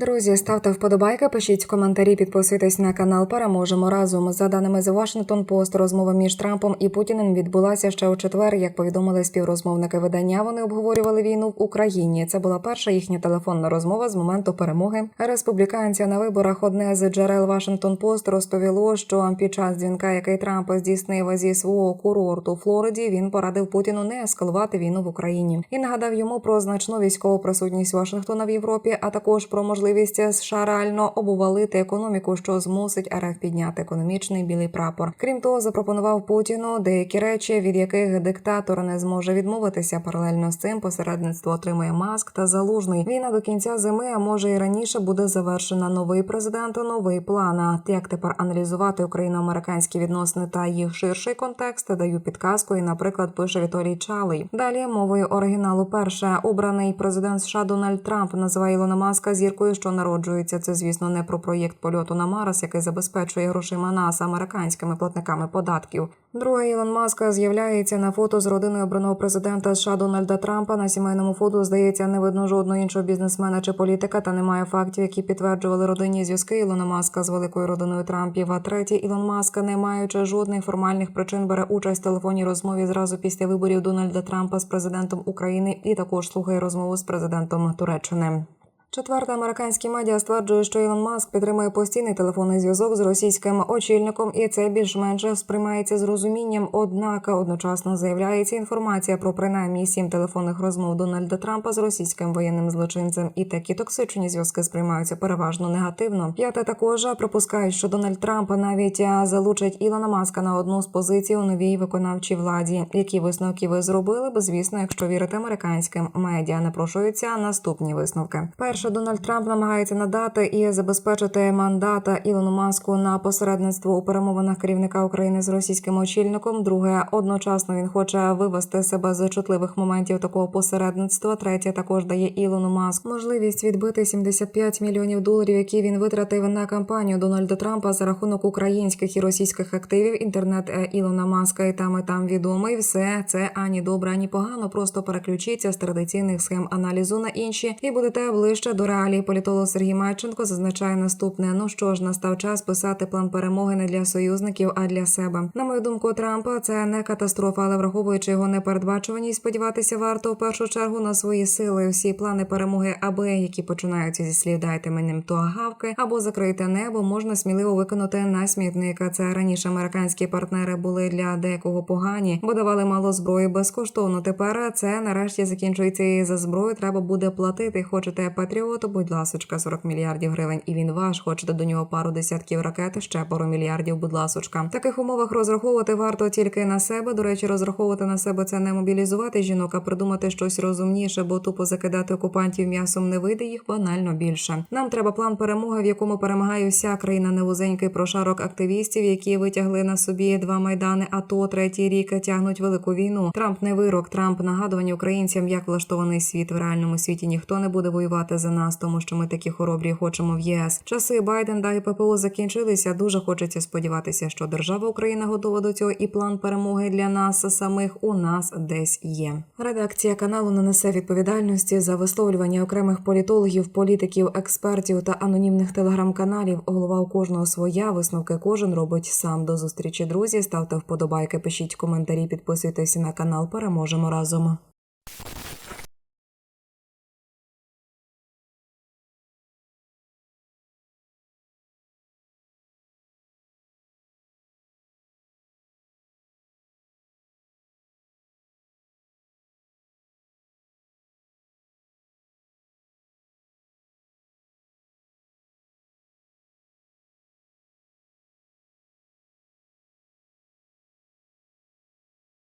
Друзі, ставте вподобайки, пишіть коментарі, підписуйтесь на канал. Переможемо разом. За даними The Washington Post, розмова між Трампом і Путіним відбулася ще у четвер. Як повідомили співрозмовники видання, вони обговорювали війну в Україні. Це була перша їхня телефонна розмова з моменту перемоги. Республіканця на виборах одне з джерел Washington Post розповіло, що під час дзвінка, який Трамп здійснив зі свого курорту у Флориді, він порадив Путіну не ескалувати війну в Україні і нагадав йому про значну військову присутність Вашингтона в Європі, а також про можливість США реально обвалити економіку, що змусить РФ підняти економічний білий прапор. Крім того, запропонував Путіну деякі речі, від яких диктатор не зможе відмовитися. Паралельно з цим посередництво отримує маск та залужний. Війна до кінця зими, а може і раніше буде завершена. Новий президент, новий план. Як тепер аналізувати україно-американські відносини та їх ширший контекст? Даю підказку. І, наприклад, пише Віталій Чалий. Далі мовою оригіналу. Перше обраний президент США Дональд Трамп називає Ілона Маска зіркою, що народжується. Це, звісно, не про проєкт польоту на Марс, який забезпечує грошима нас американськими платниками податків. Друге, Ілон Маска з'являється на фото з родиною обраного президента США Дональда Трампа. На сімейному фото здається, не видно жодного іншого бізнесмена чи політика, та немає фактів, які підтверджували родинні зв'язки Ілона Маска з великою родиною Трампів. А третє, Ілон Маска, не маючи жодних формальних причин, бере участь в телефонній розмові зразу після виборів Дональда Трампа з президентом України і також слухає розмову з президентом Туреччини. Четверта американські медіа стверджує, що Ілон Маск підтримує постійний телефонний зв'язок з російським очільником, і це більш-менш сприймається з розумінням. Однак одночасно заявляється інформація про принаймні сім телефонних розмов Дональда Трампа з російським воєнним злочинцем, і такі токсичні зв'язки сприймаються переважно негативно. П'яте також припускають, що Дональд Трамп навіть залучить Ілона Маска на одну з позицій у новій виконавчій владі. Які висновки ви зробили? Бо звісно, якщо вірити американським медіа, напрошуються наступні висновки. Перше, Дональд Трамп намагається надати і забезпечити мандата Ілону Маску на посередництво у перемовинах керівника України з російським очільником. Друге, одночасно він хоче вивести себе з чутливих моментів такого посередництва. Третє також дає Ілону Маску можливість відбити 75 мільйонів доларів, які він витратив на кампанію Дональда Трампа за рахунок українських і російських активів. Інтернет е, Ілона Маска і там і там відомий. Все це ані добре, ані погано. Просто переключіться з традиційних схем аналізу на інші і будете ближче до реалії. Політолог Сергій Майченко зазначає наступне: ну що ж, настав час писати план перемоги не для союзників, а для себе. На мою думку, Трампа це не катастрофа, але враховуючи його непередбачуваність, сподіватися варто в першу чергу на свої сили. Всі плани перемоги, аби які починаються зі слів дайте мені то гавки або закрийте небо, можна сміливо виконати на смітника. Це раніше американські партнери були для декого погані, бо давали мало зброї безкоштовно. Тепер це нарешті закінчується і за зброю. Треба буде платити. Хочете патріоту? Будь ласочка, 40 мільярдів гривень, і він ваш. Хочете до нього пару десятків ракет, ще пару мільярдів. Будь ласочка. В таких умовах розраховувати варто тільки на себе. До речі, розраховувати на себе це не мобілізувати жінок, а придумати щось розумніше, бо тупо закидати окупантів м'ясом не вийде їх банально більше. Нам треба план перемоги, в якому перемагає вся країна невузенький прошарок активістів, які витягли на собі два майдани. АТО третій рік тягнуть велику війну. Трамп не вирок. Трамп нагадування українцям, як влаштований світ в реальному світі. Ніхто не буде воювати за нас, тому що ми такі хоробрі хочемо в ЄС. Часи Байден і ППО закінчилися. Дуже хочеться сподіватися, що держава Україна готова до цього, і план перемоги для нас самих у нас десь є. Редакція каналу не несе відповідальності за висловлювання окремих політологів, політиків, експертів та анонімних телеграм-каналів. Голова у кожного своя висновки кожен робить сам. До зустрічі друзі. Ставте вподобайки, пишіть коментарі, підписуйтесь на канал. Переможемо разом.